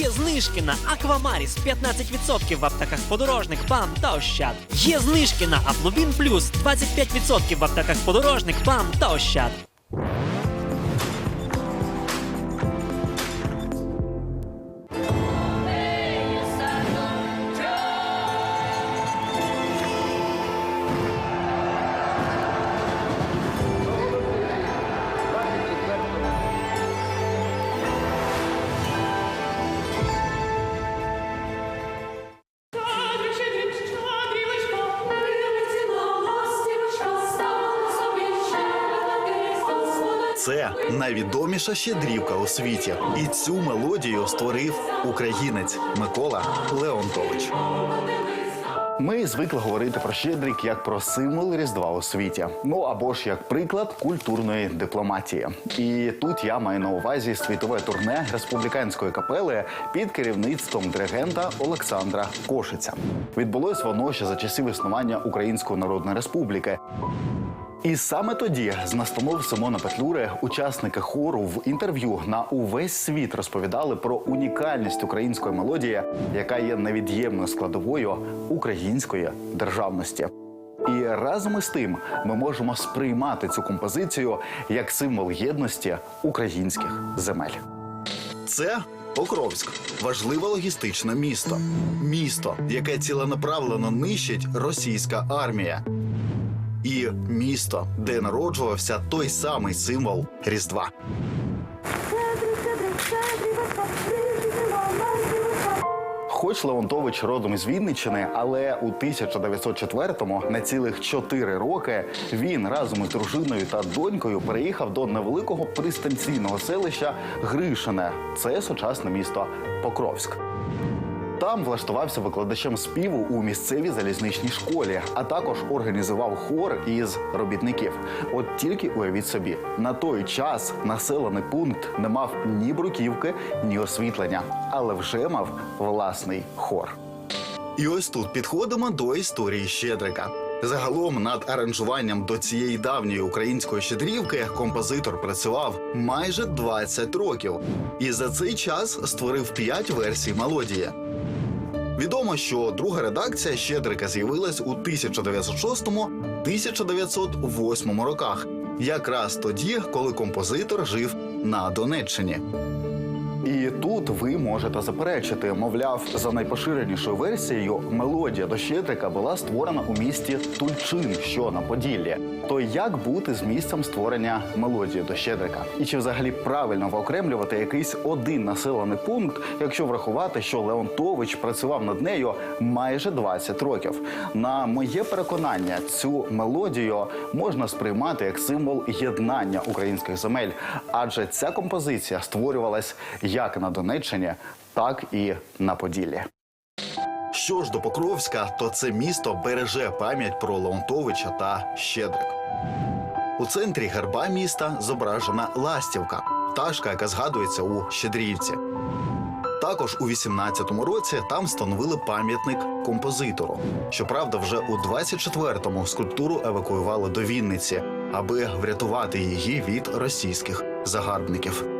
Є знижки на Аквамаріс 15% в аптеках подорожник, БАМ та Ощад. Є знижки на Аплубін Плюс 25% в аптеках подорожник, БАМ та Ощад. Це найвідоміша щедрівка у світі, і цю мелодію створив українець Микола Леонтович. Ми звикли говорити про щедрик як про символ Різдва у світі. Ну або ж як приклад культурної дипломатії. І тут я маю на увазі світове турне республіканської капели під керівництвом диригента Олександра Кошиця. Відбулось воно ще за часів існування Української Народної Республіки. І саме тоді, з настанов Симона Петлюри, учасники хору в інтерв'ю на увесь світ розповідали про унікальність української мелодії, яка є невід'ємною складовою української державності. І разом із тим ми можемо сприймати цю композицію як символ єдності українських земель. Це Покровськ важливе логістичне місто. Місто, яке ціленаправлено нищить російська армія. І місто, де народжувався той самий символ Різдва. Хоч Леонтович родом із Вінниччини, але у 1904-му на цілих чотири роки він разом із дружиною та донькою переїхав до невеликого пристанційного селища Гришине. Це сучасне місто Покровськ. Там влаштувався викладачем співу у місцевій залізничній школі, а також організував хор із робітників. От тільки уявіть собі, на той час населений пункт не мав ні бруківки, ні освітлення, але вже мав власний хор. І ось тут підходимо до історії Щедрика. Загалом над аранжуванням до цієї давньої української щедрівки композитор працював майже 20 років, і за цей час створив 5 версій мелодії. Відомо, що друга редакція Щедрика з'явилась у 1906-1908 роках, якраз тоді, коли композитор жив на Донеччині. І тут ви можете заперечити, мовляв, за найпоширенішою версією, мелодія до Щедрика була створена у місті Тульчин, що на Поділлі. То як бути з місцем створення мелодії до Щедрика? І чи взагалі правильно виокремлювати якийсь один населений пункт, якщо врахувати, що Леонтович працював над нею майже 20 років? На моє переконання, цю мелодію можна сприймати як символ єднання українських земель, адже ця композиція створювалась як на Донеччині, так і на Поділлі. Що ж до Покровська, то це місто береже пам'ять про Леонтовича та Щедрик. У центрі герба міста зображена ластівка, пташка, яка згадується у Щедрівці. Також у 18-му році там встановили пам'ятник композитору. Щоправда, вже у 24-му скульптуру евакуювали до Вінниці, аби врятувати її від російських загарбників. –